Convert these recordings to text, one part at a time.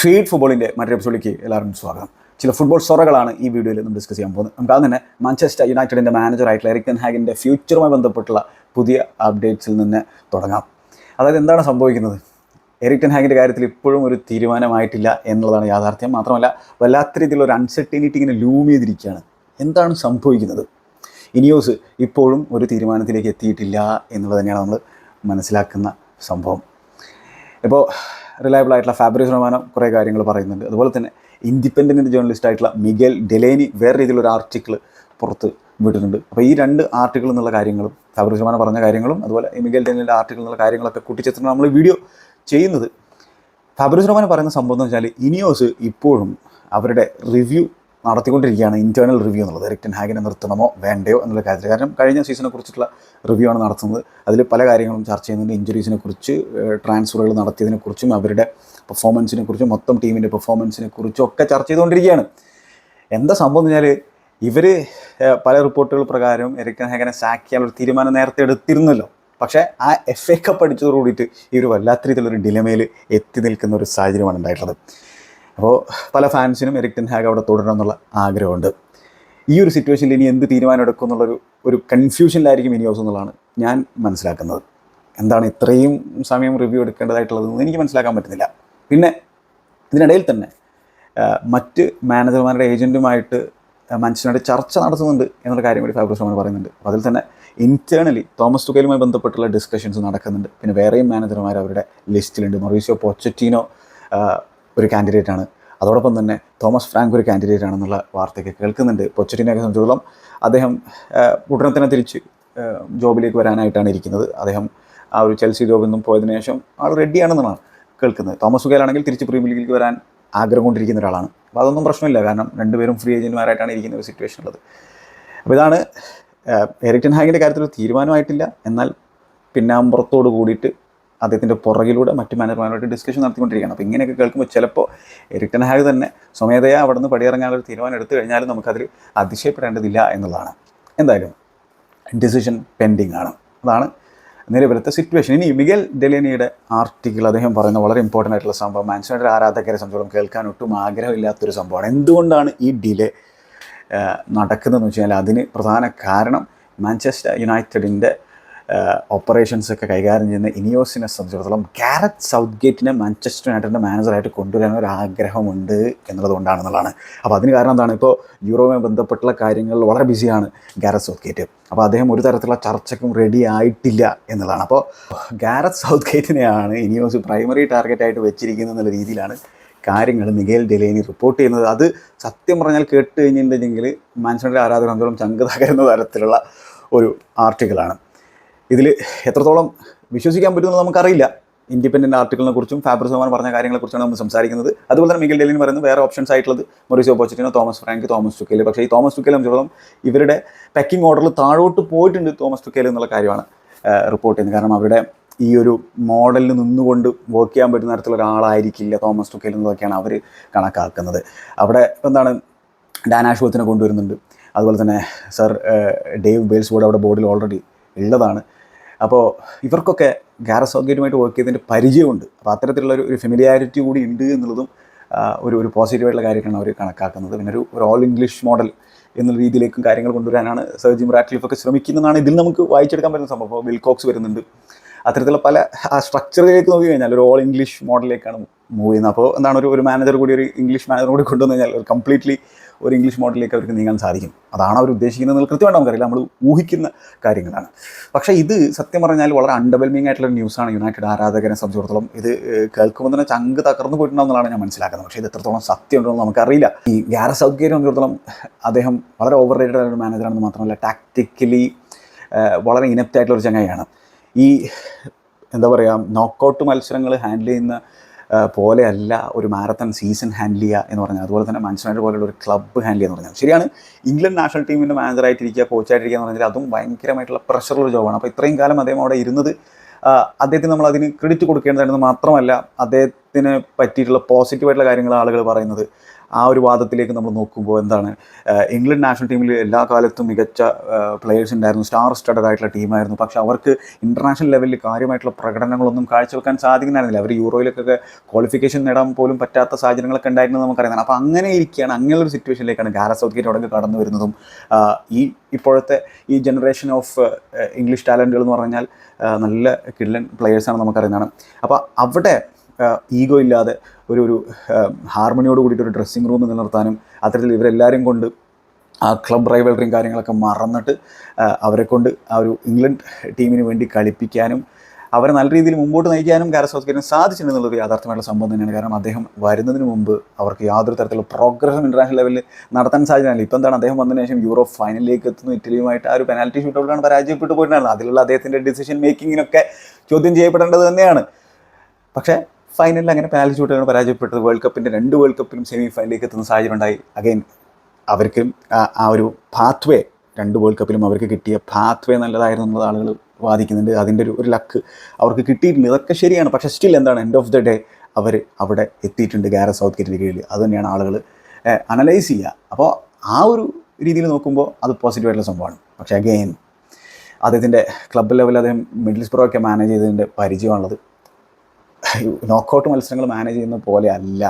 Feed ഫുട്ബോളിന്റെ മറ്റൊരു എപ്പിസോഡിലേക്ക് എല്ലാവരും സ്വാഗതം. ചില ഫുട്ബോൾ സൊറകളാണ് ഈ വീഡിയോയിൽ നമ്മൾ ഡിസ്കസ് ചെയ്യാൻ പോകുന്നത്. നമുക്ക് അത് തന്നെ മാഞ്ചസ്റ്റർ യുണൈറ്റഡിന്റെ മാനേജറായിട്ടുള്ള എറിക് ടെൻ ഹാഗിന്റെ ഫ്യൂച്ചറുമായി ബന്ധപ്പെട്ടുള്ള പുതിയ അപ്ഡേറ്റ്സിൽ നിന്ന് തുടങ്ങാം. അതായത് എന്താണ് സംഭവിക്കുന്നത്? എറിക് ടെൻ ഹാഗിന്റെ കാര്യത്തിൽ ഇപ്പോഴും ഒരു തീരുമാനമായിട്ടില്ല എന്നുള്ളതാണ് യാഥാർത്ഥ്യം. മാത്രമല്ല വല്ലാത്ത രീതിയിലുള്ള ഒരു അൺസർട്ടിനിറ്റി ഇങ്ങനെ ലൂം ചെയ്തിരിക്കുകയാണ്. എന്താണ് സംഭവിക്കുന്നത്? ഇനിയോസ് ഇപ്പോഴും ഒരു തീരുമാനത്തിലേക്ക് എത്തിയിട്ടില്ല എന്നുള്ളത് തന്നെയാണ് നമ്മൾ മനസ്സിലാക്കുന്ന സംഭവം. ഇപ്പോൾ റിലയബിൾ ആയിട്ടുള്ള ഫാബ്രിസ് റൊമാനോ കുറേ കാര്യങ്ങൾ പറയുന്നുണ്ട്. അതുപോലെ തന്നെ ഇൻഡിപെൻഡന്റ് ജേർണലിസ്റ്റ് ആയിട്ടുള്ള മിഗൽ ഡെലേനി വേറെ രീതിയിലൊരു ആർട്ടിക്കിൾ പുറത്ത് വിട്ടിട്ടുണ്ട് അപ്പോൾ ഈ രണ്ട് ആർട്ടിക്കിൾ എന്നുള്ള കാര്യങ്ങളും ഫാബ്രിസ് റൊമാനോ പറഞ്ഞ കാര്യങ്ങളും അതുപോലെ മിഗൽ ഡെലേനിയുടെ ആർട്ടിക്കിൾ എന്നുള്ള കാര്യങ്ങളൊക്കെ കൂട്ടിച്ചേർത്തിട്ട് നമ്മൾ വീഡിയോ ചെയ്യുന്നത്. ഫാബ്രിസ് റൊമാനോ പറയുന്ന സംഭവം എന്ന് വെച്ചാൽ ഇനിയോസ് ഇപ്പോഴും അവരുടെ റിവ്യൂ നടത്തിക്കൊണ്ടിരിക്കുകയാണ് ഇന്റേർണൽ റിവ്യൂ എന്നുള്ളത്. എറിക്ടൻ ഹാഗിനെ നിർത്തണമോ വേണ്ടയോ എന്നുള്ള കാര്യത്തിൽ. കാരണം കഴിഞ്ഞ സീസണെ കുറിച്ചിട്ടുള്ള റിവ്യൂ ആണ് നടത്തുന്നത്. അതിൽ പല കാര്യങ്ങളും ചർച്ച ചെയ്യുന്നുണ്ട്. ഇഞ്ചുറീസിനെ കുറിച്ച് ട്രാൻസ്ഫറുകൾ നടത്തിയതിനെ കുറിച്ചും അവരുടെ പെർഫോമൻസിനെ കുറിച്ചും മൊത്തം ടീമിന്റെ പെർഫോമൻസിനെ കുറിച്ചും ഒക്കെ ചർച്ച ചെയ്തുകൊണ്ടിരിക്കുകയാണ്. എന്താ സംഭവം എന്ന് വെച്ചാൽ ഇവർ പല റിപ്പോർട്ടുകൾ പ്രകാരം എറിക്കൻ ഹാഗനെ സാക്ക് ചെയ്യാനുള്ള തീരുമാനം നേരത്തെ എടുത്തിരുന്നല്ലോ. പക്ഷേ ആ എഫ് എ കപ്പ് അടിച്ചതോടുകൂടിയിട്ട് ഇവർ വല്ലാത്ത ഈ ഒരു ഡിലമയിൽ എത്തി നിൽക്കുന്ന ഒരു സാഹചര്യമാണ് ഉണ്ടായിട്ടുള്ളത്. അപ്പോൾ പല ഫാൻസിനും എറിക് ടെൻ ഹാഗ് അവിടെ തുടരണം എന്നുള്ള ആഗ്രഹമുണ്ട്. ഈ ഒരു സിറ്റുവേഷനിൽ ഇനി എന്ത് തീരുമാനം എടുക്കും എന്നുള്ളൊരു ഒരു കൺഫ്യൂഷനിലായിരിക്കും ഇനിയോസ് എന്നുള്ളതാണ് ഞാൻ മനസ്സിലാക്കുന്നത്. എന്താണ് ഇത്രയും സമയം റിവ്യൂ എടുക്കേണ്ടതായിട്ടുള്ളതെന്ന് എനിക്ക് മനസ്സിലാക്കാൻ പറ്റുന്നില്ല. പിന്നെ ഇതിനിടയിൽ തന്നെ മറ്റ് മാനേജർമാരുടെ ഏജന്റുമായിട്ട് മനുഷ്യനായിട്ട് ചർച്ച നടത്തുന്നുണ്ട് എന്നുള്ള കാര്യം കൂടി ഫാബ്രിസ് റോമൻ പറയുന്നുണ്ട്. അപ്പോൾ അതിൽ തന്നെ ഇന്റേർണലി തോമസ് തുകയിലുമായി ബന്ധപ്പെട്ടുള്ള ഡിസ്കഷൻസ് നടക്കുന്നുണ്ട്. പിന്നെ വേറെയും മാനേജർമാർ അവരുടെ ലിസ്റ്റിലുണ്ട് മൊറീസിയോ പൊച്ചറ്റീനോ ഒരു കാൻഡിഡേറ്റ് ആണ്. അതോടൊപ്പം തന്നെ തോമസ് ഫ്രാങ്ക് ഒരു കാൻഡിഡേറ്റ് ആണെന്നുള്ള വാർത്തയൊക്കെ കേൾക്കുന്നുണ്ട്. പൊച്ചറ്റിനെയൊക്കെ സംബന്ധിച്ചിടത്തോളം അദ്ദേഹം ഉടനെ തിരിച്ച് ജോബിലേക്ക് വരാനായിട്ടാണ് ഇരിക്കുന്നത്. അദ്ദേഹം ആ ഒരു ചെൽസി ജോബിൽ നിന്നും പോയതിനു ശേഷം ആൾ റെഡിയാണെന്നാണ് കേൾക്കുന്നത്. തോമസ് സുഖയിലാണെങ്കിൽ തിരിച്ച് പ്രീമിയർ ലീഗിലേക്ക് വരാൻ ആഗ്രഹം കൊണ്ടിരിക്കുന്ന ഒരാളാണ്. അപ്പോൾ അതൊന്നും പ്രശ്നമില്ല. കാരണം രണ്ടുപേരും ഫ്രീ ഏജന്റുമാരായിട്ടാണ് ഇരിക്കുന്ന ഒരു സിറ്റുവേഷൻ ഉള്ളത്. അപ്പോൾ ഇതാണ് എറിക്ടൻ ഹാഗിന്റെ കാര്യത്തിൽ തീരുമാനമായിട്ടില്ല. എന്നാൽ പിന്നാമ്പുറത്തോട് കൂടിയിട്ട് അദ്ദേഹത്തിന്റെ പുറകിലൂടെ മറ്റ് മാനേജർമാരുമായിട്ട് ഡിസ്കഷൻ നടത്തിക്കൊണ്ടിരിക്കുകയാണ്. അപ്പോൾ ഇങ്ങനെയൊക്കെ കേൾക്കുമ്പോൾ ചിലപ്പോൾ എറിക്ടൻ ഹാഗ് തന്നെ സ്വമേധയാ അവിടെ നിന്ന് പടിയിറങ്ങാനുള്ള തീരുമാനം എടുത്തു കഴിഞ്ഞാൽ നമുക്കതിൽ അതിശയപ്പെടേണ്ടതില്ല എന്നുള്ളതാണ്. എന്തായാലും ഡിസിഷൻ പെൻഡിങ് ആണ്. അതാണ് നിലവിലത്തെ സിറ്റുവേഷൻ ഇനി മിഗൽ ഡെലിനിയുടെ ആർട്ടിക്കിൾ അദ്ദേഹം പറയുന്ന വളരെ ഇമ്പോർട്ടന്റ് ആയിട്ടുള്ള സംഭവം. മാൻസിയുടെ ആരാധകരെ സംബന്ധിച്ചോളം കേൾക്കാൻ ഒട്ടും ആഗ്രഹമില്ലാത്തൊരു സംഭവമാണ്. എന്തുകൊണ്ടാണ് ഈ ഡിലേ നടക്കുന്നതെന്ന് വെച്ച് കഴിഞ്ഞാൽ അതിന് പ്രധാന കാരണം മാഞ്ചസ്റ്റർ യുണൈറ്റഡിന്റെ ഓപ്പറേഷൻസ് ഒക്കെ കൈകാര്യം ചെയ്യുന്ന ഇനിയോസിനെ സംബന്ധിച്ചിടത്തോളം ഗാരറ്റ് സൗത്ത് ഗേറ്റിനെ മാഞ്ചസ്റ്റർ യുണൈറ്റഡിന്റെ മാനേജറായിട്ട് കൊണ്ടുവരാൻ ഒരു ആഗ്രഹമുണ്ട് എന്നുള്ളത് കൊണ്ടാണെന്നുള്ളതാണ്. അപ്പോൾ അതിന് കാരണം എന്താണ്? ഇപ്പോൾ യൂറോവുമായി ബന്ധപ്പെട്ടുള്ള കാര്യങ്ങളിൽ വളരെ ബിസിയാണ് ഗാരറ്റ് സൗത്ത് ഗേറ്റ് അപ്പോൾ അദ്ദേഹം ഒരു തരത്തിലുള്ള ചർച്ചയ്ക്കും റെഡി ആയിട്ടില്ല എന്നുള്ളതാണ്. അപ്പോൾ ഗാരറ്റ് സൗത്ത് ഗേറ്റിനെയാണ് ഇനിയോസ് പ്രൈമറി ടാർഗറ്റായിട്ട് വെച്ചിരിക്കുന്നത് എന്നുള്ള രീതിയിലാണ് കാര്യങ്ങൾ മിഗേൽ ഡെലേനി റിപ്പോർട്ട് ചെയ്യുന്നത്. അത് സത്യം പറഞ്ഞാൽ കേട്ട് കഴിഞ്ഞിട്ടുണ്ടെങ്കിൽ മാൻസണിന്റെ ആരാധന അന്തോളം ചങ്ക് തകരുന്ന തരത്തിലുള്ള ഒരു ആർട്ടിക്കിളാണ് ഇതിൽ എത്രത്തോളം വിശ്വസിക്കാൻ പറ്റുമെന്ന് നമുക്കറിയില്ല. ഇൻഡിപെൻഡന്റ് ആർട്ടിക്കിളിനെ കുറിച്ചും ഫാബ്രിസ് സോമാൻ പറഞ്ഞ കാര്യങ്ങളെക്കുറിച്ചാണ് നമ്മൾ സംസാരിക്കുന്നത്. അതുപോലെ തന്നെ മിഗൽ ഡെലിൻ പറയുന്നത് വേറെ ഓപ്ഷൻസ് ആയിട്ടുള്ളത് Mauricio Pochettino Thomas Frank Thomas Tuchel പക്ഷേ ഈ തോമസ് ടുക്കേൽ സംബന്ധിച്ചിടത്തോളം ഇവരുടെ പാക്കിംഗ് ഓർഡറിൽ താഴോട്ട് പോയിട്ടുണ്ട് തോമസ് ടുക്കേൽ എന്നുള്ള കാര്യമാണ് റിപ്പോർട്ട് ചെയ്യുന്നത്. കാരണം അവരുടെ ഈ ഒരു മോഡലിൽ നിന്നുകൊണ്ട് വർക്ക് ചെയ്യാൻ പറ്റുന്ന തരത്തിലുള്ള ഒരാളായിരിക്കില്ല തോമസ് ടുക്കേൽ എന്നതൊക്കെയാണ് അവർ കണക്കാക്കുന്നത്. അവിടെ എന്താണ് ഡാനാഷ്വത്തിനെ കൊണ്ടുവരുന്നുണ്ട്. അതുപോലെ തന്നെ സർ ഡേവ് ബേൽസ് ബോർഡ് അവിടെ ബോർഡിൽ ഓൾറെഡി ഉള്ളതാണ്. അപ്പോൾ ഇവർക്കൊക്കെ ഗാരസ് സൗകര്യമായിട്ട് വർക്ക് ചെയ്തതിന്റെ പരിചയമുണ്ട്. അപ്പോൾ അത്തരത്തിലുള്ള ഒരു ഫെമിലിയാരിറ്റി കൂടി ഉണ്ട് എന്നുള്ളതും ഒരു ഒരു പോസിറ്റീവായിട്ടുള്ള കാര്യമായിട്ടാണ് അവർ കണക്കാക്കുന്നത്. പിന്നെ ഒരു ഒരു ഓൾ ഇംഗ്ലീഷ് മോഡൽ എന്നുള്ള രീതിയിലേക്കും കാര്യങ്ങൾ കൊണ്ടുവരാനാണ് സർ ജിം ശ്രമിക്കുന്നതാണ് ഇതിൽ നമുക്ക് വായിച്ചെടുക്കാൻ പറ്റുന്ന സംഭവം. വിൽകോക്സ് വരുന്നുണ്ട്. അത്തരത്തിലുള്ള പല ആ സ്ട്രക്ചറിലേക്ക് നോക്കി കഴിഞ്ഞാൽ ഒരു ഓൾ ഇംഗ്ലീഷ് മോഡലിലേക്കാണ് മൂവ് ചെയ്യുന്നത്. അപ്പോൾ എന്താണ് ഒരു ഒരു മാനേജർ കൂടി ഒരു ഇംഗ്ലീഷ് മാനേജർ കൂടി കൊണ്ടുവന്നു കഴിഞ്ഞാൽ ഒരു കംപ്ലീറ്റ്ലി ഒരു ഇംഗ്ലീഷ് മോഡലിലേക്ക് അവർക്ക് നീങ്ങാൻ സാധിക്കും. അതാണ് അവർ ഉദ്ദേശിക്കുന്നത് കൃത്യമായിട്ട് നമുക്കറിയില്ല. നമ്മൾ ഊഹിക്കുന്ന കാര്യങ്ങളാണ്. പക്ഷേ ഇത് സത്യം പറഞ്ഞാൽ വളരെ അണ്ടർവെൽമിംഗ് ആയിട്ടുള്ള ന്യൂസാണ് യുണൈറ്റഡ് ആരാധകരെ സംബന്ധിച്ചിടത്തോളം ഇത് കേൾക്കുമ്പോൾ തന്നെ ചങ്ക് തകർന്നു പോയിട്ടുണ്ടെന്നുള്ളതാണ് ഞാൻ മനസ്സിലാക്കുന്നത്. പക്ഷേ ഇത് എത്രത്തോളം സത്യം ഉണ്ടോ എന്ന് നമുക്കറിയില്ല. ഈ ഗ്യാര സൗകര്യം സംബന്ധിച്ചിടത്തോളം അദ്ദേഹം വളരെ ഓവർ റേറ്റഡ് ആയിട്ടുള്ള മാനേജറാണെന്ന് മാത്രമല്ല ടാക്ടിക്കലി വളരെ ഇനപ്റ്റായിട്ടുള്ള ഒരു ചങ്ങായിയാണ്. ഈ എന്താ പറയുക നോക്കൗട്ട് മത്സരങ്ങൾ ഹാൻഡിൽ ചെയ്യുന്ന പോലെയല്ല ഒരു മാരത്തൺ സീസൺ ഹാൻഡിൽ ചെയ്യുക എന്ന് പറഞ്ഞാൽ അതുപോലെ തന്നെ മാൻച്ചസ്റ്റർ പോലെയുള്ള ഒരു ക്ലബ്ബ് ഹാൻഡിൽ ചെയ്യുക എന്ന് പറഞ്ഞാൽ ശരിയാണ് ഇംഗ്ലണ്ട് നാഷണൽ ടീമിന്റെ മാനേജറായിട്ടിരിക്കുക കോച്ചായിട്ടിരിക്കുക എന്ന് പറഞ്ഞാൽ അതും ഭയങ്കരമായിട്ടുള്ള പ്രഷറുള്ള ജോബാണ് അപ്പോൾ ഇത്രയും കാലം അദ്ദേഹം അവിടെ ഇരുന്നത്. അദ്ദേഹത്തിന് നമ്മൾ അതിന് ക്രെഡിറ്റ് കൊടുക്കേണ്ടതാണെന്ന് മാത്രമല്ല അദ്ദേഹത്തിന് പറ്റിയിട്ടുള്ള പോസിറ്റീവായിട്ടുള്ള കാര്യങ്ങൾ ആളുകൾ പറയുന്നത്. ആ ഒരു വാദത്തിലേക്ക് നമ്മൾ നോക്കുമ്പോൾ എന്താണ് ഇംഗ്ലണ്ട് നാഷണൽ ടീമിൽ എല്ലാ കാലത്തും മികച്ച പ്ലെയേഴ്സ് ഉണ്ടായിരുന്നു. സ്റ്റാർ സ്റ്റഡഡ് ആയിട്ടുള്ള ടീമായിരുന്നു പക്ഷേ അവർക്ക് ഇന്റർനാഷണൽ ലെവലിൽ കാര്യമായിട്ടുള്ള പ്രകടനങ്ങളൊന്നും കാഴ്ചവെക്കാൻ സാധിക്കുന്നതായിരുന്നില്ല അവർ യൂറോയിലേക്കൊക്കെ ക്വാളിഫിക്കേഷൻ നേടാൻ പോലും പറ്റാത്ത സാഹചര്യങ്ങളൊക്കെ ഉണ്ടായിരുന്നു നമുക്കറിയാം. അപ്പോൾ അങ്ങനെ ഇരിക്കുകയാണ്. അങ്ങനെയുള്ള ഒരു സിറ്റുവേഷനിലേക്കാണ് ഗാര അവിടെ കടന്നു വരുന്നതും ഈ ഇപ്പോഴത്തെ ഈ ജനറേഷൻ ഓഫ് ഇംഗ്ലീഷ് ടാലന്റുകൾ എന്ന് പറഞ്ഞാൽ നല്ല കിഡ്ലൻ പ്ലെയേഴ്സാണ് നമുക്കറിയുന്നതാണ്. അപ്പോൾ അവിടെ ഈഗോ ഇല്ലാതെ ഒരു ഒരു ഹാർമണിയോട് കൂടിയിട്ട് ഒരു ഡ്രസ്സിങ് റൂം നിലനിർത്താനും അത്തരത്തിൽ ഇവരെല്ലാവരും കൊണ്ട് ആ ക്ലബ് റൈവൽറിയും കാര്യങ്ങളൊക്കെ മറന്നിട്ട് അവരെ കൊണ്ട് ആ ഒരു ഇംഗ്ലണ്ട് ടീമിന് വേണ്ടി കളിപ്പിക്കാനും അവരെ നല്ല രീതിയിൽ മുമ്പോട്ട് നയിക്കാനും ഗാരസ് ഹോസ്കേറ്റിന് സാധിച്ചിട്ടുണ്ടെന്നുള്ളത് യാഥാർത്ഥ്യമായിട്ടുള്ള സംഭവം തന്നെയാണ്. കാരണം അദ്ദേഹം വരുന്നതിന് മുമ്പ് അവർക്ക് യാതൊരു തരത്തിലുള്ള പ്രോഗ്രസും ഇന്റർനാഷണൽ ലെവലിൽ നടത്താൻ സാധിച്ചില്ല. ഇപ്പം എന്താണ്? അദ്ദേഹം വന്നതിന് ശേഷം യൂറോ ഫൈനലിലേക്ക് എത്തുന്നു. ഇറ്റലിയുമായിട്ട് ആ ഒരു പെനാൽറ്റി ഷൂട്ടൗട്ടിലാണ് പരാജയപ്പെട്ടു പോയിട്ടുണ്ടായിരുന്നത് അതിലുള്ള അദ്ദേഹത്തിന്റെ ഡിസിഷൻ മേക്കിങ്ങിനൊക്കെ ചോദ്യം ചെയ്യപ്പെടേണ്ടത് തന്നെയാണ്. പക്ഷേ ഫൈനലിൽ അങ്ങനെ പെനാൽറ്റി ഷൂട്ടാണ് പരാജയപ്പെട്ടത്. വേൾഡ് കപ്പിന്റെ രണ്ട് വേൾഡ് കപ്പിലും സെമി ഫൈനലിലേക്ക് എത്തുന്ന സാഹചര്യം ഉണ്ടായി. അഗൈൻ അവർക്ക് ആ- ഒരു പാത്വേ രണ്ട് വേൾഡ് കപ്പിലും അവർക്ക് കിട്ടിയ പാത്വേ നല്ലതായിരുന്നു എന്നത് ആളുകൾ വാദിക്കുന്നുണ്ട്. അതിന്റെ ഒരു ഒരു ലക്ക് അവർക്ക് കിട്ടിയിട്ടുണ്ട്. ഇതൊക്കെ ശരിയാണ്. പക്ഷേ സ്റ്റിൽ എന്താണ്? എൻഡ് ഓഫ് ദ ഡേ അവർ അവിടെ എത്തിയിട്ടുണ്ട് ഗാര സൗത്ത് ഗേറ്റിന്റെ കീഴിൽ. അത് തന്നെയാണ് ആളുകൾ അനലൈസ് ചെയ്യുക. അപ്പോൾ ആ ഒരു രീതിയിൽ നോക്കുമ്പോൾ അത് പോസിറ്റീവായിട്ടുള്ള സംഭവമാണ്. പക്ഷേ അഗെയിൻ അദ്ദേഹത്തിന്റെ ക്ലബ് ലെവലിൽ അദ്ദേഹം മിഡിൽ സ്പ്രോ ഒക്കെ മാനേജ് ചെയ്തതിന്റെ പരിചയമാണുള്ളത്. നോക്കൗട്ട് മത്സരങ്ങൾ മാനേജ് ചെയ്യുന്ന പോലെ അല്ല.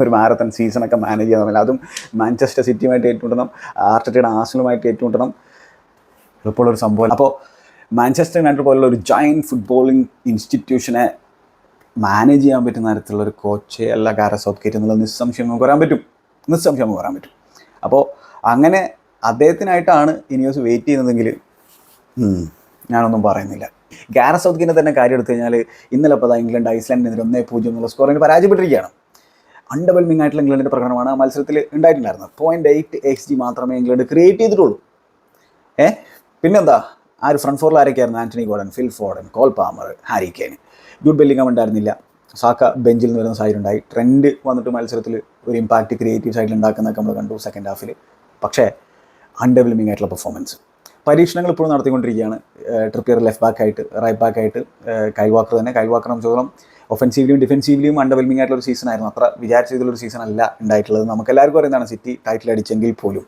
ഒരു മാരത്തൺ സീസണൊക്കെ മാനേജ് ചെയ്യാൻ പറ്റില്ല. അതും മാഞ്ചസ്റ്റർ സിറ്റിയുമായിട്ട് ഏറ്റുമുട്ടണം ആർട്ടറ്റയുടെ ആസിലുമായിട്ട് ഏറ്റുമുട്ടണം. എളുപ്പമുള്ളൊരു സംഭവം. അപ്പോൾ മാഞ്ചസ്റ്റർ യുണൈറ്റഡ് പോലുള്ള ഒരു ജോയിന്റ് ഫുട്ബോളിംഗ് ഇൻസ്റ്റിറ്റ്യൂഷനെ മാനേജ് ചെയ്യാൻ പറ്റുന്ന തരത്തിലുള്ള ഒരു കോച്ച് അല്ല കാര സൗത്ത് ഗേറ്റ് എന്നുള്ള നിസ്സംശയം നമുക്ക് പറയാൻ പറ്റും. നിസ്സംശയം നമുക്ക് പറയാൻ പറ്റും. അപ്പോൾ അങ്ങനെ അദ്ദേഹത്തിനായിട്ടാണ് ഇനിയോസ് വെയിറ്റ് ചെയ്യുന്നതെങ്കിൽ ഞാനൊന്നും പറയുന്നില്ല. ഗാര സൗത്ത് ഗിന്റെ തന്നെ കാര്യം എടുത്തു കഴിഞ്ഞാൽ ഇന്നലെ ഇപ്പോൾ ദാ ഇംഗ്ലണ്ട് ഐസ്ലാൻഡിനെതിരെ ഒന്നേ പൂജ്യം എന്നുള്ള സ്കോറിന് പരാജയപ്പെട്ടിരിക്കുകയാണ്. അണ്ടർവെൽമിംഗ് ആയിട്ടുള്ള ഇംഗ്ലണ്ടിന്റെ പ്രകടനമാണ് ആ മത്സരത്തിൽ ഉണ്ടായിട്ടുണ്ടായിരുന്നത്. പോയിന്റ് എയ്റ്റ് എക്സ് ജി മാത്രമേ ഇംഗ്ലണ്ട് ക്രിയേറ്റ് ചെയ്തിട്ടുള്ളൂ. ഏ? പിന്നെന്താ? ആ ഒരു ഫ്രണ്ട് ഫോറിൽ ആരൊക്കെയായിരുന്നു? Anthony Gordon Phil Foden Cole Palmer Harry Kane billing Bellingham ഉണ്ടായിരുന്നില്ല. സാക്ക ബെഞ്ചിൽ നിന്ന് വരുന്ന സാഹചര്യം ഉണ്ടായി. ട്രെൻഡ് വന്നിട്ട് മത്സരത്തിൽ ഒരു ഇമ്പാക്റ്റ് ക്രിയേറ്റീവ് സൈഡിൽ ഉണ്ടാക്കുന്നതൊക്കെ നമ്മൾ കണ്ടു സെക്കൻഡ് ഹാഫിൽ പക്ഷേ അൺഡെവലപ്പിംഗ് ആയിട്ടുള്ള പെർഫോമൻസ് പരീക്ഷണങ്ങൾ ഇപ്പോഴും നടത്തിക്കൊണ്ടിരിക്കുകയാണ്. ട്രിപ്പിയർ ലെഫ്റ്റ് ബാക്ക് ആയിട്ട് റൈറ്റ് ബാക്ക് ആയിട്ട് വാക്കർ തന്നെ. കൈൽ വാക്കർ നമുക്കോളം ഒഫൻസീവ്ലിയും ഡിഫെൻസീവ്ലിയും അണ്ടർവെൽമിംഗ് ആയിട്ടുള്ള ഒരു സീസൺ ആയിരുന്നു. അത്ര വിചാരിച്ച രീതിയിലൊരു സീസൺ അല്ല ഉണ്ടായിട്ടുള്ളത്. നമുക്ക് എല്ലാവർക്കും അറിയുന്നതാണ് സിറ്റി ടൈറ്റിൽ അടിച്ചെങ്കിൽ പോലും.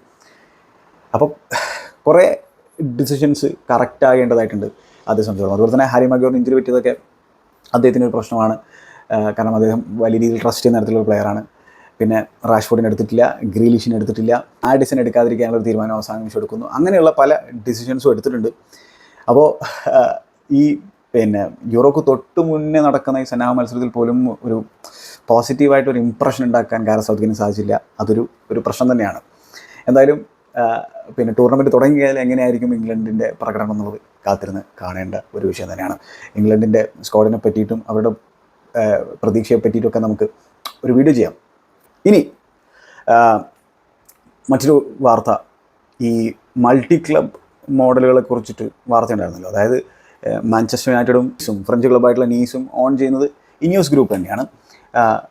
അപ്പം കുറേ ഡിസിഷൻസ് കറക്റ്റ് ആകേണ്ടതായിട്ടുണ്ട് അതേ സംബന്ധിച്ചോളം. അതുപോലെ തന്നെ ഹാരി മഗ്യോർ ഇഞ്ചുറി പറ്റിയതൊക്കെ അദ്ദേഹത്തിന്റെ ഒരു പ്രശ്നമാണ്. കാരണം അദ്ദേഹം വലിയ രീതിയിൽ ട്രസ്റ്റ് ചെയ്യുന്ന തരത്തിലുള്ള പ്ലെയറാണ് പിന്നെ റാഷ്ഫോർഡിനെ എടുത്തിട്ടില്ല ഗ്രീലിഷിനെ എടുത്തിട്ടില്ല ആഡിസിനെ എടുക്കാതിരിക്കാനുള്ള തീരുമാനം അവസാനം നിമിഷം എടുക്കുന്നു അങ്ങനെയുള്ള പല ഡിസിഷൻസും എടുത്തിട്ടുണ്ട്. അപ്പോൾ ഈ പിന്നെ യൂറോക്ക് തൊട്ട് മുന്നേ നടക്കുന്ന ഈ സന്നാഹ മത്സരത്തിൽ പോലും ഒരു പോസിറ്റീവായിട്ട് ഒരു ഇമ്പ്രഷൻ ഉണ്ടാക്കാൻ ഗാര സൗദിക്കിന് സാധിച്ചില്ല. അതൊരു ഒരു പ്രശ്നം തന്നെയാണ്. എന്തായാലും പിന്നെ ടൂർണമെന്റ് തുടങ്ങിയാൽ എങ്ങനെയായിരിക്കും ഇംഗ്ലണ്ടിന്റെ പ്രകടനം എന്നുള്ളത് കാത്തിരുന്ന് കാണേണ്ട ഒരു വിഷയം തന്നെയാണ്. ഇംഗ്ലണ്ടിന്റെ സ്ക്വാഡിനെ പറ്റിയിട്ടും അവരുടെ പ്രതീക്ഷയെ പറ്റിയിട്ടുമൊക്കെ നമുക്ക് ഒരു വീഡിയോ ചെയ്യാം. ഇനി മറ്റൊരു വാർത്ത. ഈ മൾട്ടി ക്ലബ് മോഡലുകളെ കുറിച്ചിട്ട് വാർത്ത ഉണ്ടായിരുന്നല്ലോ. അതായത് മാഞ്ചസ്റ്റർ യുണൈറ്റഡും ഫ്രഞ്ച് ക്ലബ്ബായിട്ടുള്ള നീസും ഓൺ ചെയ്യുന്നത് ഇനിയോസ് ഗ്രൂപ്പ് തന്നെയാണ്.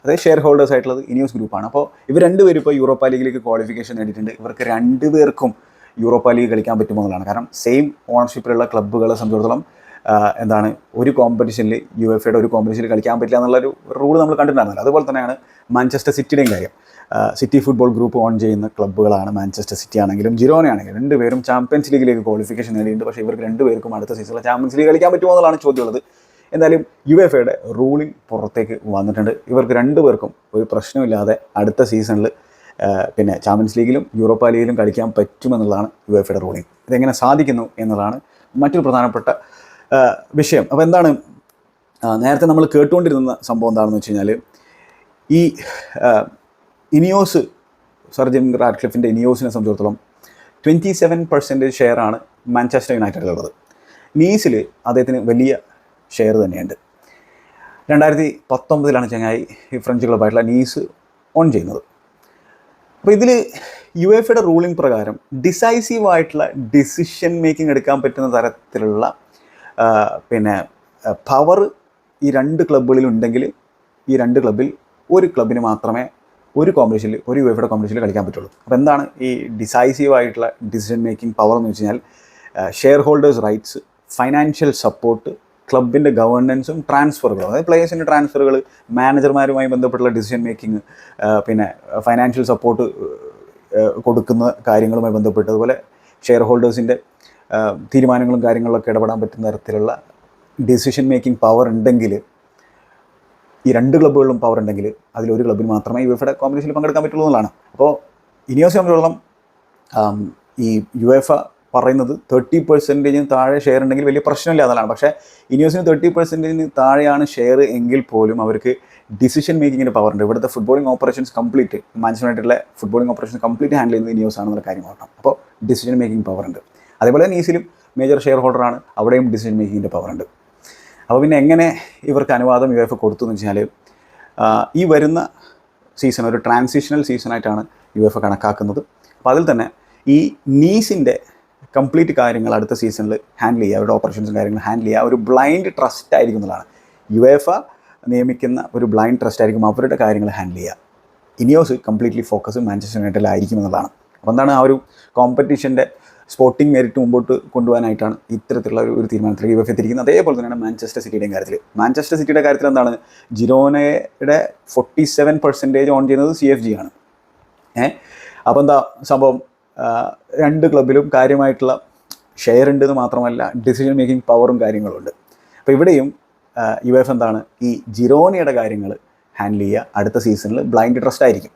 അതായത് ഷെയർ ഹോൾഡേഴ്സ് ആയിട്ടുള്ളത് ഇനിയോസ് ഗ്രൂപ്പാണ് അപ്പോൾ ഇവർ രണ്ടുപേരും ഇപ്പോൾ യൂറോപ്പ ലീഗിലേക്ക് ക്വാളിഫിക്കേഷൻ നേടിയിട്ടുണ്ട്. ഇവർക്ക് രണ്ടുപേർക്കും യൂറോപ്പ ലീഗ് കളിക്കാൻ പറ്റുമെന്നുള്ളതാണ് കാരണം സെയിം ഓണർഷിപ്പിലുള്ള ക്ലബ്ബുകളെ സംബന്ധിച്ചിടത്തോളം എന്താണ് ഒരു കോമ്പറ്റീഷനിൽ യു എഫ് എയുടെ ഒരു കോമ്പറ്റീഷനിൽ കളിക്കാൻ പറ്റില്ല എന്നുള്ളൊരു റൂൾ നമ്മൾ കണ്ടിട്ടുണ്ടായിരുന്നല്ലോ. അതുപോലെ തന്നെയാണ് മാഞ്ചസ്റ്റർ സിറ്റിയുടെയും കാര്യം. സിറ്റി ഫുട്ബോൾ ഗ്രൂപ്പ് ഓൺ ചെയ്യുന്ന ക്ലബ്ബുകളാണ് മാഞ്ചസ്റ്റർ സിറ്റി ആണെങ്കിലും ജിറോന ആണെങ്കിലും രണ്ടുപേരും ചാമ്പ്യൻസ് ലീഗിലേക്ക് ക്വാളിഫിക്കേഷൻ നേടിയിട്ടുണ്ട്. പക്ഷേ ഇവർക്ക് രണ്ടുപേർക്കും അടുത്ത സീസണിൽ ചാമ്പ്യൻസ് ലീഗ് കളിക്കാൻ പറ്റുമോ എന്നുള്ളതാണ് ചോദ്യമുള്ളത്. എന്തായാലും യു എഫ് എയുടെ റൂളിംഗ് പുറത്തേക്ക് വന്നിട്ടുണ്ട്. ഇവർക്ക് രണ്ടുപേർക്കും ഒരു പ്രശ്നമില്ലാതെ അടുത്ത സീസണിൽ പിന്നെ ചാമ്പ്യൻസ് ലീഗിലും യൂറോപ്പ ലീഗിലും കളിക്കാൻ പറ്റുമെന്നുള്ളതാണ് യു എഫ് എയുടെ റൂളിംഗ് ഇതെങ്ങനെ സാധിക്കുന്നു എന്നുള്ളതാണ് മറ്റൊരു പ്രധാനപ്പെട്ട വിഷയം. അപ്പോൾ എന്താണ്? നേരത്തെ നമ്മൾ കേട്ടുകൊണ്ടിരുന്ന സംഭവം എന്താണെന്ന് വെച്ച് കഴിഞ്ഞാൽ ഈ ഇനിയോസ് സർ ജിം റാഡ്ക്ലിഫിന്റെ ഇനിയോസിനെ സംബന്ധിച്ചിടത്തോളം ട്വന്റി സെവൻ പെർസെന്റേജ് ഷെയറാണ് മാഞ്ചസ്റ്റർ യുണൈറ്റഡിൽ ഉള്ളത്. നീസിൽ അദ്ദേഹത്തിന് വലിയ ഷെയർ തന്നെയുണ്ട്. രണ്ടായിരത്തി പത്തൊമ്പതിലാണ് ചങ്ങായി ഈ ഫ്രഞ്ച് ക്ലബ്ബായിട്ടുള്ള നീസ് ഓൺ ചെയ്യുന്നത്. അപ്പോൾ ഇതിൽ യു എഫ് യുടെ റൂളിംഗ് പ്രകാരം ഡിസൈസീവ് ആയിട്ടുള്ള ഡിസിഷൻ മേക്കിംഗ് എടുക്കാൻ പറ്റുന്ന തരത്തിലുള്ള പിന്നെ പവർ ഈ രണ്ട് ക്ലബ്ബുകളിൽ ഉണ്ടെങ്കിൽ ഈ രണ്ട് ക്ലബ്ബിൽ ഒരു ക്ലബിന് മാത്രമേ ഒരു കോമ്പറ്റീഷനിൽ ഒരു യു എഫയുടെ കോമ്പറ്റീഷനിൽ കളിക്കാൻ പറ്റുള്ളൂ. അപ്പോൾ എന്താണ് ഈ ഡിസൈസീവ് ആയിട്ടുള്ള ഡിസിഷൻ മേക്കിംഗ് പവർ എന്ന് വെച്ച് കഴിഞ്ഞാൽ share holders rights financial support ക്ലബിന്റെ ഗവർണൻസും ട്രാൻസ്ഫറുകളും അതായത് പ്ലേയേഴ്സിന്റെ ട്രാൻസ്ഫറുകൾ മാനേജർമാരുമായി ബന്ധപ്പെട്ടുള്ള ഡിസിഷൻ മേക്കിംഗ് പിന്നെ ഫൈനാൻഷ്യൽ സപ്പോർട്ട് കൊടുക്കുന്ന കാര്യങ്ങളുമായി ബന്ധപ്പെട്ട് അതുപോലെ ഷെയർ ഹോൾഡേഴ്സിന്റെ തീരുമാനങ്ങളും കാര്യങ്ങളിലൊക്കെ ഇടപെടാൻ പറ്റുന്ന തരത്തിലുള്ള ഡിസിഷൻ മേക്കിംഗ് പവർ ഉണ്ടെങ്കിൽ ഈ രണ്ട് ക്ലബ്ബുകളിലും പവർ ഉണ്ടെങ്കിൽ അതിലൊരു ക്ലബ്ബിന് മാത്രമേ യു എഫയുടെ കോമ്പറ്റീഷനിൽ പങ്കെടുക്കാൻ പറ്റുള്ളൂ എന്നുള്ളതാണ്. അപ്പോൾ ഇനിയോ സംബന്ധിച്ചോളം ഈ യു എഫ പറയുന്നത് തേർട്ടി പെർസെന്റേജിന് താഴെ ഷെയർ ഉണ്ടെങ്കിൽ വലിയ പ്രശ്നമില്ല എന്നുള്ളതാണ്. പക്ഷേ ഇനിയോസിന് തേർട്ടി പെർസെന്റേജിന് താഴെയാണ് ഷെയർ എങ്കിൽ പോലും അവർക്ക് ഡിസിഷൻ മേക്കിങ്ങിന്റെ പവർ ഉണ്ട്. ഇവിടുത്തെ ഫുട്ബോളിംഗ് ഓപ്പറേഷൻസ് കംപ്ലീറ്റ് മാൻസ് യുണൈറ്റഡിലെ ഫുട്ബോളിംഗ് ഓപ്പറേഷൻസ് കംപ്ലീറ്റ് ഹാൻഡിൽ ചെയ്യുന്നത് ഇനിയോസ് ആണെന്നുള്ള കാര്യം ഓർക്കണം. അപ്പോൾ ഡിസിഷൻ മേക്കിംഗ് പവർ ഉണ്ട്. അതേപോലെ തന്നെ ഈസിലും മേജർ ഷെയർ ഹോൾഡറാണ് അവിടെയും ഡിസിഷൻ മേക്കിങ്ങിന്റെ പവർ ഉണ്ട്. അപ്പോൾ പിന്നെ എങ്ങനെ ഇവർക്ക് അനുവാദം യു എഫ് കൊടുത്തു എന്ന് വെച്ചാൽ ഈ വരുന്ന സീസൺ ഒരു ട്രാൻസിഷണൽ സീസണായിട്ടാണ് യു എഫ് കണക്കാക്കുന്നത്. അപ്പോൾ അതിൽ തന്നെ ഈ നീസിന്റെ കംപ്ലീറ്റ് കാര്യങ്ങൾ അടുത്ത സീസണിൽ ഹാൻഡിൽ ചെയ്യുക അവരുടെ ഓപ്പറേഷൻസും കാര്യങ്ങൾ ഹാൻഡിൽ ചെയ്യുക ഒരു ബ്ലൈൻഡ് ട്രസ്റ്റ് ആയിരിക്കും എന്നുള്ളതാണ്. യു എഫ് നിയമിക്കുന്ന ഒരു ബ്ലൈൻഡ് ട്രസ്റ്റ് ആയിരിക്കും അവരുടെ കാര്യങ്ങൾ ഹാൻഡിൽ ചെയ്യുക. ഇനിയോസ് കംപ്ലീറ്റ്ലി ഫോക്കസ് മാഞ്ചസ്റ്റർ യുണൈറ്റഡിലായിരിക്കും എന്നുള്ളതാണ്. അപ്പോൾ എന്താണ് ആ ഒരു കോമ്പറ്റീഷന്റെ സ്പോർട്ടിംഗ് മെറിറ്റ് മുമ്പോട്ട് കൊണ്ടുപോകാനായിട്ടാണ് ഇത്തരത്തിലുള്ള ഒരു ഒരു തീരുമാനത്തിലേക്ക് യു എഫ് എത്തിയിരിക്കുന്നത്. അതേപോലെ തന്നെയാണ് മാഞ്ചസ്റ്റർ സിറ്റിയുടെയും കാര്യത്തിൽ മാഞ്ചസ്റ്റർ സിറ്റിയുടെ കാര്യത്തിൽ എന്താണ്? ജിറോനയുടെ ഫോർട്ടി സെവൻ പെർസെന്റേജ് ഓൺ ചെയ്യുന്നത് സി എഫ് ജി ആണ്. ഏഹ് അപ്പോൾ എന്താ സംഭവം? രണ്ട് ക്ലബിലും കാര്യമായിട്ടുള്ള ഷെയർ ഉണ്ടെന്ന് മാത്രമല്ല ഡിസിഷൻ മേക്കിംഗ് പവറും കാര്യങ്ങളും ഉണ്ട്. അപ്പോൾ ഇവിടെയും യു എഫ് എന്താണ്? ഈ ജിറോനയുടെ കാര്യങ്ങൾ ഹാൻഡിൽ ചെയ്യുക അടുത്ത സീസണിൽ ബ്ലൈൻഡ് ട്രസ്റ്റ് ആയിരിക്കും.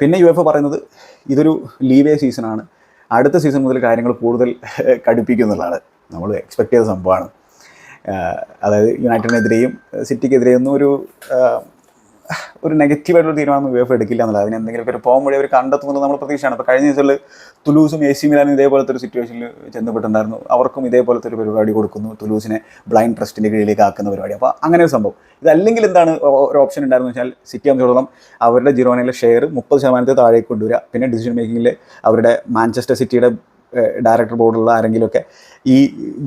പിന്നെ യു എഫ് പറയുന്നത് ഇതൊരു ലീവേ സീസണാണ് അടുത്ത സീസൺ മുതൽ കാര്യങ്ങൾ കൂടുതൽ കടുപ്പിക്കും എന്നുള്ളതാണ് നമ്മൾ എക്സ്പെക്ട് ചെയ്ത സംഭവമാണ്. അതായത് യുണൈറ്റഡിനെതിരെയും സിറ്റിക്കെതിരെയൊന്നും ഒരു ഒരു നെഗറ്റീവായിട്ടുള്ള തീരുമാനം യു എഫ് എടുക്കില്ല എന്നുള്ളത്. അതിന് എന്തെങ്കിലും ഒരു പോകും വഴി അവർ കണ്ടെത്തുന്നത് നമ്മൾ പ്രതീക്ഷയാണ്. അപ്പോൾ കഴിഞ്ഞ ദിവസത്തിൽ തുലൂസും എ സി മിലാനും ഇതേപോലത്തെ ഒരു സിറ്റുവേഷനിൽ ചെന്നപ്പെട്ടുണ്ടായിരുന്നു അവർക്കും ഇതേപോലത്തെ ഒരു പരിപാടി കൊടുക്കുന്നു. തുലൂസിനെ ബ്ലൈൻഡ് ട്രസ്റ്റിന്റെ കീഴിലേക്ക് ആക്കുന്ന പരിപാടി. അപ്പോൾ അങ്ങനെ ഒരു സംഭവം. ഇതല്ലെങ്കിൽ എന്താണ് ഒരു ഓപ്ഷൻ ഉണ്ടായിരുന്നു വെച്ചാൽ സിറ്റി അമ്പോളം അവരുടെ ജിറോനയിലെ ഷെയർ മുപ്പത് ശതമാനത്തെ താഴേക്ക് കൊണ്ടുവരിക. പിന്നെ ഡിസിഷൻ മേക്കിങ്ങിൽ അവരുടെ മാഞ്ചസ്റ്റർ സിറ്റിയുടെ ഡയറക്ടർ ബോർഡുള്ള ആരെങ്കിലുമൊക്കെ ഈ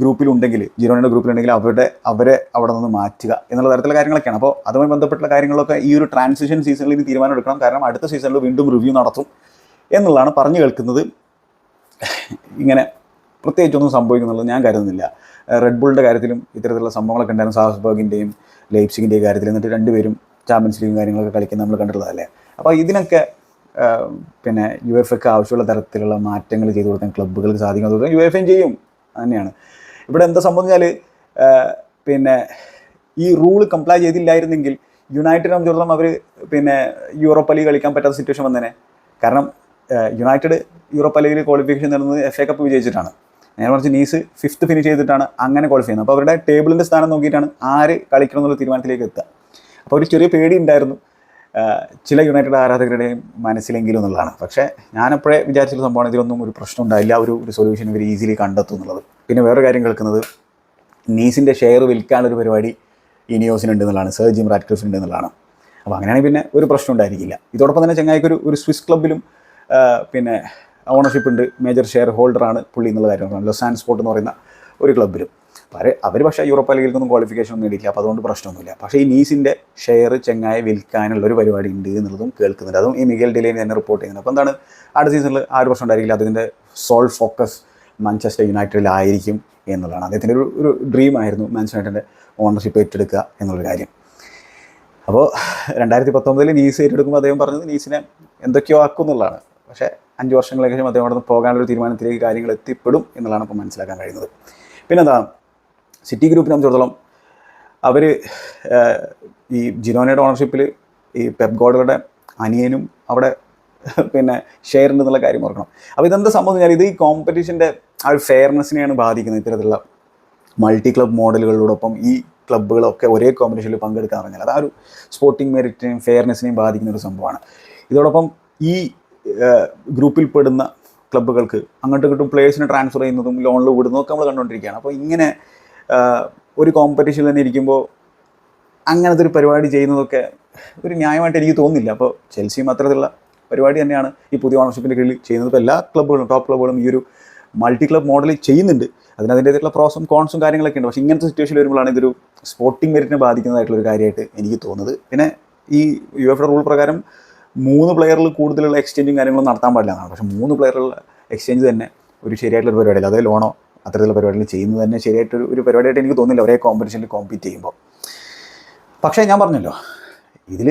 ഗ്രൂപ്പിലുണ്ടെങ്കിൽ ജിറോണയുടെ ഗ്രൂപ്പിലുണ്ടെങ്കിൽ അവരുടെ അവരെ അവിടെ നിന്ന് മാറ്റുക എന്നുള്ള തരത്തിലുള്ള കാര്യങ്ങളൊക്കെയാണ്. അപ്പോൾ അതുമായി ബന്ധപ്പെട്ടുള്ള കാര്യങ്ങളൊക്കെ ഈ ഒരു ട്രാൻസിഷൻ സീസണിൽ ഇനി തീരുമാനം എടുക്കണം കാരണം അടുത്ത സീസണിൽ വീണ്ടും റിവ്യൂ നടത്തും എന്നുള്ളതാണ് പറഞ്ഞു കേൾക്കുന്നത്. ഇങ്ങനെ പ്രത്യേകിച്ചൊന്നും സംഭവിക്കുന്നുള്ളത് ഞാൻ കരുതുന്നില്ല. റെഡ് ബുളിന്റെ കാര്യത്തിലും ഇത്തരത്തിലുള്ള സംഭവങ്ങളൊക്കെ ഉണ്ടായിരുന്നു. സാഹസ്ബർഗിന്റെയും ലൈപ്സിങ്ങിന്റെയും കാര്യത്തിൽ എന്നിട്ട് രണ്ടുപേരും ചാമ്പ്യൻസ് ലീഗും കാര്യങ്ങളൊക്കെ കളിക്കുന്ന നമ്മൾ കണ്ടിട്ടുള്ളതല്ലേ? അപ്പോൾ ഇതിനൊക്കെ പിന്നെ യു എഫ് ഒക്കെ ആവശ്യമുള്ള തരത്തിലുള്ള മാറ്റങ്ങൾ ചെയ്തു കൊടുക്കാൻ ക്ലബ്ബുകൾക്ക് സാധിക്കാൻ കൊടുക്കാൻ യു എഫ് ചെയ്യും തന്നെയാണ്. ഇവിടെ എന്താ സംഭവിച്ചാൽ പിന്നെ ഈ റൂൾ കംപ്ലൈ ചെയ്തില്ലായിരുന്നെങ്കിൽ യുണൈറ്റഡ് സംബന്ധിച്ചിടത്തോളം അവർ പിന്നെ യൂറോപ്പ ലീഗ് കളിക്കാൻ പറ്റാത്ത സിറ്റുവേഷൻ വന്നേനെ. കാരണം യുണൈറ്റഡ് യൂറോപ്പ ലീഗിൽ ക്വാളിഫിക്കേഷൻ നടന്നത് എഫ് എ കപ്പ് വിജയിച്ചിട്ടാണ്. നേരെ മറിച്ച് നീസ് ഫിഫ്ത്ത് ഫിനിഷ് ചെയ്തിട്ടാണ് അങ്ങനെ ക്വാളിഫൈ ചെയ്യുന്നത്. അപ്പോൾ അവരുടെ ടേബിളിന്റെ സ്ഥാനം നോക്കിയിട്ടാണ് ആര് കളിക്കണം എന്നുള്ള തീരുമാനത്തിലേക്ക് എത്തുക. അപ്പോൾ ഒരു ചെറിയ പേടി ഉണ്ടായിരുന്നു. ചില യുണൈറ്റഡ് ആരാധകരുടെയും മനസ്സിലെങ്കിലും എന്നുള്ളതാണ്. പക്ഷേ ഞാനപ്പോഴേ വിചാരിച്ചൊരു സംഭവമാണ് ഇതിലൊന്നും ഒരു പ്രശ്നം ഉണ്ടായില്ല ഒരു ഒരു സൊല്യൂഷൻ ഇവർ ഈസിലി കണ്ടെത്തും എന്നുള്ളത്. പിന്നെ വേറൊരു കാര്യം കേൾക്കുന്നത് നീസിന്റെ ഷെയർ വിൽക്കാനുള്ളൊരു പരിപാടി ഇനിയോസിനുണ്ട് എന്നുള്ളതാണ് സർ ജിം റാറ്റ്ക്ലിഫ് ഉണ്ട് എന്നുള്ളതാണ്. അപ്പോൾ അങ്ങനെയാണെങ്കിൽ പിന്നെ ഒരു പ്രശ്നം ഉണ്ടായിരിക്കില്ല. ഇതോടൊപ്പം തന്നെ ചങ്ങായിക്ക് ഒരു സ്വിസ് ക്ലബിലും പിന്നെ ഓണർഷിപ്പ് ഉണ്ട് മേജർ ഷെയർ ഹോൾഡറാണ് പുള്ളി എന്നുള്ള കാര്യമാണ് ലൊസാൻ സ്പോർട്ട് എന്ന് പറയുന്ന ഒരു ക്ലബ്ബിലും അവർ അവർ പക്ഷേ യൂറോപ്പ നിന്നും ക്വാളിഫിക്കേഷൻ ഒന്നും നേടിയില്ല അപ്പോൾ അതുകൊണ്ട് പ്രശ്നമൊന്നുമില്ല. പക്ഷേ ഈ നീസിന്റെ ഷെയർ ചെങ്ങായ വിൽക്കാനുള്ള ഒരു പരിപാടി ഉണ്ട് എന്നുള്ളതും കേൾക്കുന്നുണ്ട്. അതും ഈ മിഗൽ ഡിലേ തന്നെ റിപ്പോർട്ട് ചെയ്യുന്നത് അപ്പോൾ എന്താണ്? അടുത്ത സീസണിൽ ആ ഒരു പ്രശ്നം ഉണ്ടായിരിക്കില്ല. അതിന്റെ സോൾ ഫോക്കസ് മാഞ്ചസ്റ്റർ യുണൈറ്റഡിലായിരിക്കും എന്നുള്ളതാണ്. അദ്ദേഹത്തിന്റെ ഒരു ഒരു ഡ്രീം ആയിരുന്നു മാഞ്ചസ്റ്റർ യുണൈറ്റഡിന്റെ ഓണർഷിപ്പ് ഏറ്റെടുക്കുക എന്നുള്ളൊരു കാര്യം. അപ്പോൾ രണ്ടായിരത്തി പത്തൊമ്പതിൽ നീസ് ഏറ്റെടുക്കുമ്പോൾ അദ്ദേഹം പറഞ്ഞത് നീസിനെ എന്തൊക്കെയോ ആക്കും എന്നുള്ളതാണ്. പക്ഷേ അഞ്ച് വർഷങ്ങൾക്ക് ശേഷം അദ്ദേഹം അവിടെ നിന്ന് പോകാനൊരു തീരുമാനത്തിലേക്ക് കാര്യങ്ങൾ എത്തിപ്പെടും എന്നുള്ളതാണ് ഇപ്പോൾ മനസ്സിലാക്കാൻ കഴിയുന്നത്. പിന്നെന്താ? സിറ്റി ഗ്രൂപ്പിനെ സംബന്ധിച്ചിടത്തോളം അവർ ഈ ജിനോനയുടെ ഓണർഷിപ്പിൽ ഈ പെപ് ഗോഡറുടെ അനിയനും അവിടെ പിന്നെ ഷെയർ ഉണ്ടെന്നുള്ള കാര്യം ഓർക്കണം. അപ്പോൾ ഇതെന്താ സംഭവം ഇത് ഈ കോമ്പറ്റീഷന്റെ ആ ഒരു ഫെയർനെസ്സിനെയാണ് ബാധിക്കുന്നത് ഇത്തരത്തിലുള്ള മൾട്ടി ക്ലബ് മോഡലുകളോടൊപ്പം ഈ ക്ലബ്ബുകളൊക്കെ ഒരേ കോമ്പറ്റീഷനിൽ പങ്കെടുക്കാൻ പറഞ്ഞാൽ അത് ആ ഒരു സ്പോർട്ടിംഗ് മെറിറ്റിനെയും ഫെയർനെസ്സിനെയും ബാധിക്കുന്ന ഒരു സംഭവമാണ്. ഇതോടൊപ്പം ഈ ഗ്രൂപ്പിൽ പെടുന്ന ക്ലബ്ബുകൾക്ക് അങ്ങോട്ടും ഇങ്ങോട്ടും പ്ലേയേഴ്സിനെ ട്രാൻസ്ഫർ ചെയ്യുന്നതും ലോണിൽ വിടുന്നതും ഒക്കെ നമ്മൾ കണ്ടുകൊണ്ടിരിക്കുകയാണ്. അപ്പോൾ ഇങ്ങനെ ഒരു കോമ്പറ്റീഷനിൽ തന്നെ ഇരിക്കുമ്പോൾ അങ്ങനത്തെ ഒരു പരിപാടി ചെയ്യുന്നതൊക്കെ ഒരു ന്യായമായിട്ട് എനിക്ക് തോന്നുന്നില്ല. അപ്പോൾ ചെൽസി അത്തരത്തിലുള്ള പരിപാടി തന്നെയാണ് ഈ പുതിയ ഓണർഷിപ്പിന്റെ കീഴിൽ ചെയ്യുന്നത്. ഇപ്പോൾ എല്ലാ ക്ലബ്ബുകളും ടോപ്പ് ക്ലബ്ബുകളും ഈ ഒരു മൾട്ടി ക്ലബ് മോഡൽ ചെയ്യുന്നുണ്ട്. അതിന് അതിന്റേതായിട്ടുള്ള പ്രോസും കോൺസും കാര്യങ്ങളൊക്കെ ഉണ്ട്. പക്ഷേ ഇങ്ങനത്തെ സിറ്റുവേഷൻ വരുമ്പോഴാണ് ഇതൊരു സ്പോർട്ടിംഗ് മെറിറ്റിനെ ബാധിക്കുന്നതായിട്ടുള്ള ഒരു കാര്യമായിട്ട് എനിക്ക് തോന്നുന്നത്. പിന്നെ ഈ യു എഫ് റൂൾ പ്രകാരം മൂന്ന് പ്ലെയറിൽ കൂടുതലുള്ള എക്സ്ചേഞ്ചും കാര്യങ്ങളും നടത്താൻ പാടില്ല എന്നാണ്. പക്ഷേ മൂന്ന് പ്ലെയറുള്ള എക്സ്ചേഞ്ച് തന്നെ ഒരു ശരിയായിട്ടുള്ള പരിപാടിയല്ല. അതായത് ലോണോ അത്തരത്തിലുള്ള പരിപാടികൾ ചെയ്യുന്നത് തന്നെ ശരിയായിട്ട് ഒരു പരിപാടിയായിട്ട് എനിക്ക് തോന്നില്ല ഒരേ കോമ്പറ്റീഷനിൽ കോമ്പീറ്റ് ചെയ്യുമ്പോൾ പക്ഷേ ഞാൻ പറഞ്ഞല്ലോ ഇതിൽ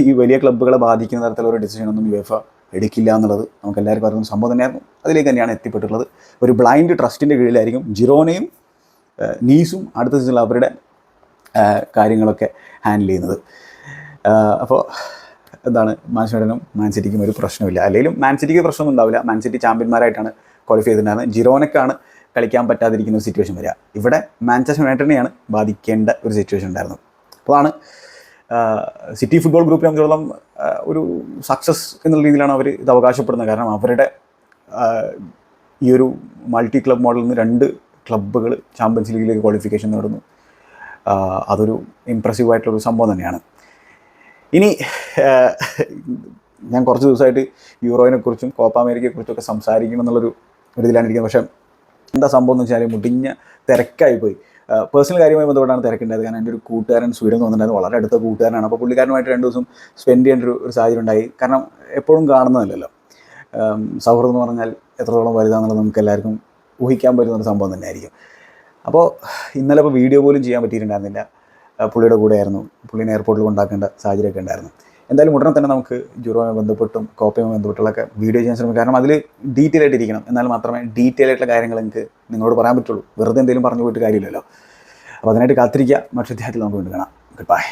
ഈ വലിയ ക്ലബ്ബുകളെ ബാധിക്കുന്ന തരത്തിലുള്ള ഒരു ഡിസിഷനൊന്നും യുഎഫ എടുക്കില്ല എന്നുള്ളത് നമുക്ക് എല്ലാവർക്കും അറിയുന്ന സംഭവം തന്നെയായിരുന്നു. അതിലേക്ക് തന്നെയാണ് എത്തിപ്പെട്ടിട്ടുള്ളത്. ഒരു ബ്ലൈൻഡ് ട്രസ്റ്റിന്റെ കീഴിലായിരിക്കും ജിറോനയും നീസും അടുത്ത സീസണിൽ അവരുടെ കാര്യങ്ങളൊക്കെ ഹാൻഡിൽ ചെയ്യുന്നത്. അപ്പോൾ എന്താണ് മാൻസിറ്റിനും മാൻസിറ്റിക്കും ഒരു പ്രശ്നമില്ല. അല്ലെങ്കിലും മാൻസിറ്റിക്ക് പ്രശ്നമൊന്നും ഉണ്ടാവില്ല. മാൻസിറ്റി ചാമ്പ്യന്മാരായിട്ടാണ് ക്വാളിഫൈ ചെയ്തിട്ടുണ്ടായിരുന്നത്. ജിറോനക്കാണ് കളിക്കാൻ പറ്റാതിരിക്കുന്ന ഒരു സിറ്റുവേഷൻ വരിക. ഇവിടെ മാഞ്ചസ്റ്റർ യുണൈറ്റഡിനെയാണ് ബാധിക്കേണ്ട ഒരു സിറ്റുവേഷൻ ഉണ്ടായിരുന്നത്. അപ്പോൾ അതാണ് സിറ്റി ഫുട്ബോൾ ഗ്രൂപ്പിനെ സംബന്ധിച്ചോളം ഒരു സക്സസ് എന്നുള്ള രീതിയിലാണ് അവർ ഇത് അവകാശപ്പെടുന്നത്. കാരണം അവരുടെ ഈ ഒരു മൾട്ടി ക്ലബ് മോഡലിൽ നിന്ന് രണ്ട് ക്ലബ്ബുകൾ ചാമ്പ്യൻസ് ലീഗിലേക്ക് ക്വാളിഫിക്കേഷൻ നേടുന്നു. അതൊരു ഇമ്പ്രസീവ് ആയിട്ടുള്ളൊരു സംഭവം തന്നെയാണ്. ഇനി ഞാൻ കുറച്ച് ദിവസമായിട്ട് യൂറോയിനെക്കുറിച്ചും കോപ്പ അമേരിക്കയെക്കുറിച്ചും ഒക്കെ സംസാരിക്കണം എന്നുള്ളൊരു ഒരു ഇതിലാണ് ഇരിക്കുന്നത്. പക്ഷേ എന്താ സംഭവം എന്ന് വെച്ചാൽ മുടിഞ്ഞ തിരക്കായി പോയി. പേഴ്സണൽ കാര്യമായി ബന്ധപ്പെട്ടാണ് തിരക്കുണ്ടായത്. കാരണം എന്റെ ഒരു കൂട്ടുകാരൻ സ്വീഡൻ വന്നിട്ടുണ്ടായിരുന്നു. വളരെ അടുത്ത കൂട്ടുകാരനാണ്. അപ്പോൾ പുള്ളിക്കാരനുമായിട്ട് രണ്ട് ദിവസം സ്പെൻഡ് ചെയ്യേണ്ട ഒരു ഒരു സാഹചര്യം ഉണ്ടായി. കാരണം എപ്പോഴും കാണുന്നതല്ലല്ലോ. സൗഹൃദം എന്ന് പറഞ്ഞാൽ എത്രത്തോളം വലുതാണെന്നുള്ളത് നമുക്ക് എല്ലാവർക്കും ഊഹിക്കാൻ പറ്റുന്ന ഒരു സംഭവം തന്നെയായിരിക്കും. അപ്പോൾ ഇന്നലെ ഇപ്പോൾ വീഡിയോ പോലും ചെയ്യാൻ പറ്റിയിട്ടുണ്ടായിരുന്നില്ല. പുള്ളിയുടെ കൂടെ ആയിരുന്നു പുള്ളിനെ എയർപോർട്ടിൽ കൊണ്ടാക്കേണ്ട സാഹചര്യമൊക്കെ ഉണ്ടായിരുന്നു. എന്തായാലും ഉടനെ തന്നെ നമുക്ക് ജുറോയുമായി ബന്ധപ്പെട്ടും കോപ്പയുമായി ബന്ധപ്പെട്ടുള്ളൊക്കെ വീഡിയോ ചെയ്യാൻ ശ്രമിക്കും. കാരണം അതിൽ ഡീറ്റെയിൽ ആയിട്ട് ഇരിക്കണം. എന്നാൽ മാത്രമേ ഡീറ്റെയിൽ ആയിട്ടുള്ള കാര്യങ്ങൾ എനിക്ക് നിങ്ങളോട് പറയാൻ പറ്റുള്ളൂ. വെറുതെ എന്തെങ്കിലും പറഞ്ഞു പോയിട്ട് കാര്യമില്ലല്ലോ. അപ്പോൾ അതിനായിട്ട് കാത്തിരിക്കുക. മറ്റു അധ്യായത്തിൽ നമുക്ക് വീണ്ടും കാണാം. Good bye